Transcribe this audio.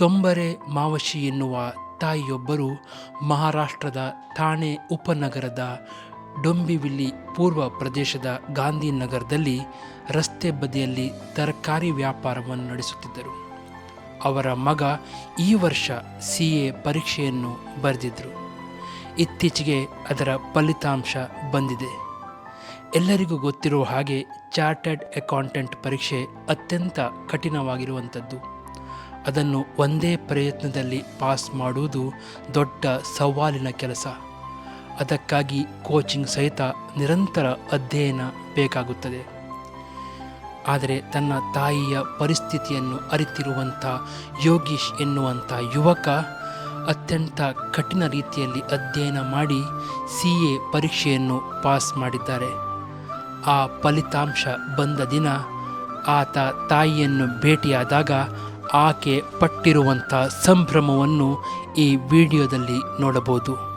ತೊಂಬರೆ ಮಾವಶಿ ಎನ್ನುವ ತಾಯಿಯೊಬ್ಬರು ಮಹಾರಾಷ್ಟ್ರದ ಥಾಣೆ ಉಪನಗರದ ಡೊಂಬಿವಿಲ್ಲಿ ಪೂರ್ವ ಪ್ರದೇಶದ ಗಾಂಧಿನಗರದಲ್ಲಿ ರಸ್ತೆ ಬದಿಯಲ್ಲಿ ತರಕಾರಿ ವ್ಯಾಪಾರವನ್ನು ನಡೆಸುತ್ತಿದ್ದರು. ಅವರ ಮಗ ಈ ವರ್ಷ ಸಿ ಎ ಪರೀಕ್ಷೆಯನ್ನು ಬರೆದಿದ್ದರು ಇತ್ತೀಚೆಗೆ ಅದರ ಫಲಿತಾಂಶ ಬಂದಿದೆ. ಎಲ್ಲರಿಗೂ ಗೊತ್ತಿರುವ ಹಾಗೆ ಚಾರ್ಟರ್ಡ್ ಅಕೌಂಟೆಂಟ್ ಪರೀಕ್ಷೆ ಅತ್ಯಂತ ಕಠಿಣವಾಗಿರುವಂಥದ್ದು. ಅದನ್ನು ಒಂದೇ ಪ್ರಯತ್ನದಲ್ಲಿ ಪಾಸ್ ಮಾಡುವುದು ದೊಡ್ಡ ಸವಾಲಿನ ಕೆಲಸ. ಅದಕ್ಕಾಗಿ ಕೋಚಿಂಗ್ ಸಹಿತ ನಿರಂತರ ಅಧ್ಯಯನ ಬೇಕಾಗುತ್ತದೆ. ಆದರೆ ತನ್ನ ತಾಯಿಯ ಪರಿಸ್ಥಿತಿಯನ್ನು ಅರಿತಿರುವಂಥ ಯೋಗೀಶ್ ಎನ್ನುವಂಥ ಯುವಕ ಅತ್ಯಂತ ಕಠಿಣ ರೀತಿಯಲ್ಲಿ ಅಧ್ಯಯನ ಮಾಡಿ ಸಿ ಎ ಪರೀಕ್ಷೆಯನ್ನು ಪಾಸ್ ಮಾಡಿದ್ದಾರೆ. ಆ ಫಲಿತಾಂಶ ಬಂದ ದಿನ ಆತ ತಾಯಿಯನ್ನು ಭೇಟಿಯಾದಾಗ ಆಕೆ ಪಟ್ಟಿರುವಂಥ ಸಂಭ್ರಮವನ್ನು ಈ ವಿಡಿಯೋದಲ್ಲಿ ನೋಡಬಹುದು.